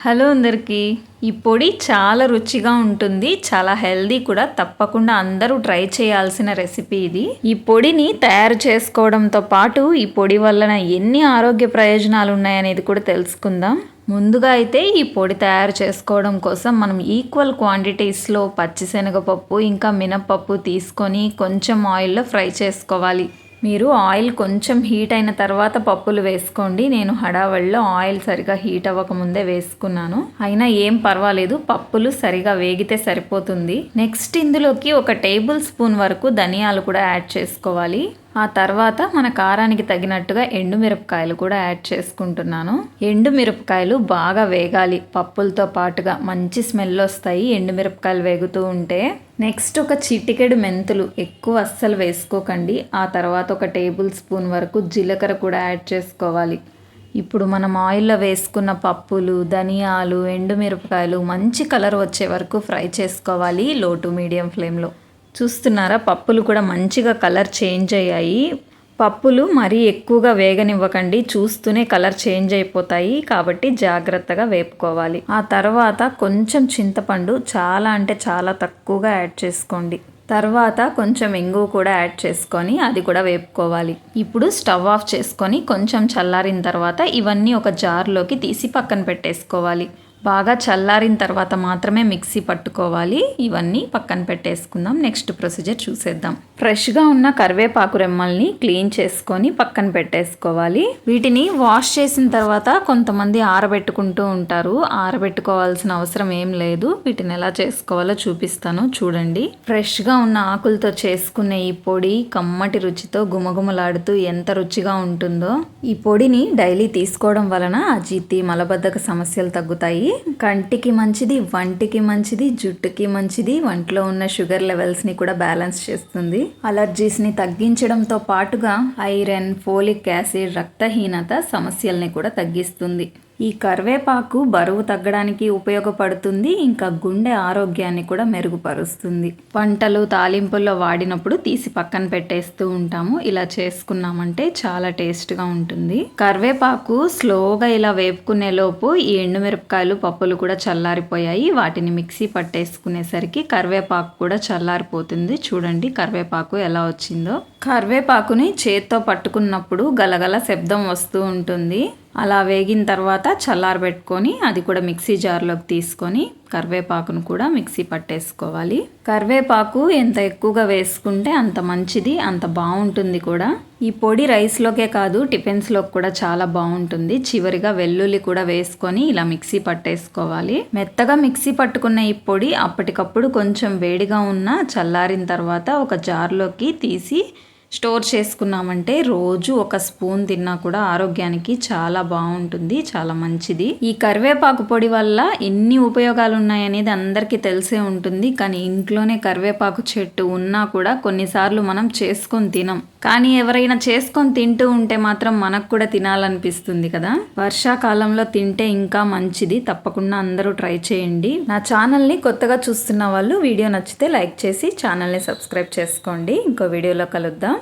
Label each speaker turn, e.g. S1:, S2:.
S1: Hello అందరికీ. ఈ పొడి చాలా రుచిగా ఉంటుంది చాలా హెల్దీ కూడా. తప్పకుండా అందరూ ట్రై చేయాల్సిన రెసిపీ ఇది. ఈ పొడిని తయారు చేసుకోవడంతో పాటు ఈ పొడి వలన ఎన్ని ఆరోగ్య ప్రయోజనాలు ఉన్నాయనేది కూడా తెలుసుకుందాం. ముందుగా అయితే ఈ పొడి తయారు చేసుకోవడం కోసం మనం ఈక్వల్ క్వాంటిటీస్లో పచ్చిశనగపప్పు ఇంకా మినపప్పు తీసుకొని కొంచెం ఆయిల్లో ఫ్రై చేసుకోవాలి. మీరు ఆయిల్ కొంచెం హీట్ అయిన తర్వాత పప్పులు వేసుకోండి. నేను హడావడిలో ఆయిల్ సరిగా హీట్ అవ్వకముందే వేసుకున్నాను. అయినా ఏం పర్వాలేదు పప్పులు సరిగా వేగితే సరిపోతుంది. నెక్స్ట్ ఇందులోకి ఒక టేబుల్ స్పూన్ వరకు ధనియాలు కూడా యాడ్ చేసుకోవాలి. ఆ తర్వాత మన కారానికి తగినట్టుగా ఎండుమిరపకాయలు కూడా యాడ్ చేసుకుంటున్నాను. ఎండుమిరపకాయలు బాగా వేగాలి. పప్పులతో పాటుగా మంచి స్మెల్ వస్తాయి ఎండుమిరపకాయలు వేగుతూ ఉంటే. నెక్స్ట్ ఒక చిటికెడు మెంతులు ఎక్కువ అస్సలు వేసుకోకండి. ఆ తర్వాత ఒక టేబుల్ స్పూన్ వరకు జీలకర్ర కూడా యాడ్ చేసుకోవాలి. ఇప్పుడు మనం ఆయిల్లో వేసుకున్న పప్పులు ధనియాలు ఎండుమిరపకాయలు మంచి కలర్ వచ్చే వరకు ఫ్రై చేసుకోవాలి లో టు మీడియం ఫ్లేమ్లో. చూస్తున్నారా? పప్పులు కూడా మంచిగా కలర్ చేంజ్ అయ్యాయి. పప్పులు మరీ ఎక్కువగా వేగనివ్వకండి. చూస్తూనే కలర్ చేంజ్ అయిపోతాయి. కాబట్టి జాగ్రత్తగా వేపుకోవాలి. ఆ తర్వాత కొంచెం చింతపండు చాలా అంటే చాలా తక్కువగా యాడ్ చేసుకోండి. తర్వాత కొంచెం ఎంగు కూడా యాడ్ చేసుకొని అది కూడా వేపుకోవాలి. ఇప్పుడు స్టవ్ ఆఫ్ చేసుకొని కొంచెం చల్లారిన తర్వాత ఇవన్నీ ఒక జార్లోకి తీసి పక్కన పెట్టేసుకోవాలి. బాగా చల్లారిన తర్వాత మాత్రమే మిక్సీ పట్టుకోవాలి. ఇవన్నీ పక్కన పెట్టేసుకుందాం. నెక్స్ట్ ప్రొసీజర్ చూసేద్దాం. ఫ్రెష్గా ఉన్న కరివేపాకు రెమ్మల్ని క్లీన్ చేసుకొని పక్కన పెట్టేసుకోవాలి. వీటిని వాష్ చేసిన తర్వాత కొంతమంది ఆరబెట్టుకుంటూ ఉంటారు. ఆరబెట్టుకోవాల్సిన అవసరం ఏం లేదు. వీటిని ఎలా చేసుకోవాలో చూపిస్తాను. చూడండి. ఫ్రెష్గా ఉన్న ఆకులతో చేసుకునే ఈ పొడి కమ్మటి రుచితో గుమగుమలాడుతూ ఎంత రుచిగా ఉంటుందో. ఈ పొడిని డైలీ తీసుకోవడం వలన అజీతి మలబద్ధక సమస్యలు తగ్గుతాయి. కంటికి మంచిది వంటికి మంచిది జుట్టుకి మంచిది వంటలో ఉన్న షుగర్ లెవెల్స్ని కూడా బ్యాలెన్స్ చేస్తుంది. అలర్జీస్ని తగ్గించడంతో పాటుగా ఐరన్ ఫోలిక్ యాసిడ్ రక్తహీనత సమస్యల్ని కూడా తగ్గిస్తుంది. ఈ కరివేపాకు బరువు తగ్గడానికి ఉపయోగపడుతుంది ఇంకా గుండె ఆరోగ్యాన్ని కూడా మెరుగుపరుస్తుంది. వంటలు తాలింపుల్లో వాడినప్పుడు తీసి పక్కన పెట్టేస్తూ ఉంటాము. ఇలా చేసుకున్నామంటే చాలా టేస్ట్గా ఉంటుంది. కరివేపాకు స్లోగా ఇలా వేపుకునే లోపు ఈ ఎండుమిరపకాయలు పప్పులు కూడా చల్లారిపోయాయి. వాటిని మిక్సీ పట్టేసుకునేసరికి కరివేపాకు కూడా చల్లారిపోతుంది. చూడండి కరివేపాకు ఎలా వచ్చిందో. కరివేపాకుని చేత్తో పట్టుకున్నప్పుడు గలగల శబ్దం వస్తూ ఉంటుంది. అలా వేగిన తర్వాత చల్లారబెట్టుకొని అది కూడా మిక్సీ జార్లోకి తీసుకొని కరివేపాకును కూడా మిక్సీ పట్టేసుకోవాలి. కరివేపాకు ఎంత ఎక్కువగా వేసుకుంటే అంత మంచిది అంత బాగుంటుంది కూడా. ఈ పొడి రైస్లోకే కాదు టిఫిన్స్లోకి కూడా చాలా బాగుంటుంది. చివరిగా వెల్లుల్లి కూడా వేసుకొని ఇలా మిక్సీ పట్టేసుకోవాలి. మెత్తగా మిక్సీ పట్టుకున్న ఈ పొడి అప్పటికప్పుడు కొంచెం వేడిగా ఉన్న చల్లారిన తర్వాత ఒక జార్లోకి తీసి స్టోర్ చేసుకున్నామంటే రోజు ఒక స్పూన్ తిన్నా కూడా ఆరోగ్యానికి చాలా బాగుంటుంది చాలా మంచిది. ఈ కరివేపాకు పొడి వల్ల ఎన్ని ఉపయోగాలు ఉన్నాయనేది అందరికీ తెలిసే ఉంటుంది కానీ ఇంట్లోనే కరివేపాకు చెట్టు ఉన్నా కూడా కొన్నిసార్లు మనం చేసుకొని తినం. కానీ ఎవరైనా చేసుకొని తింటూ ఉంటే మాత్రం మనకు కూడా తినాలనిపిస్తుంది కదా? వర్షాకాలంలో తింటే ఇంకా మంచిది. తప్పకుండా అందరూ ట్రై చేయండి. నా ఛానల్ని కొత్తగా చూస్తున్న వాళ్ళు వీడియో నచ్చితే లైక్ చేసి ఛానల్ని సబ్స్క్రైబ్ చేసుకోండి. ఇంకో వీడియోలో కలుద్దాం.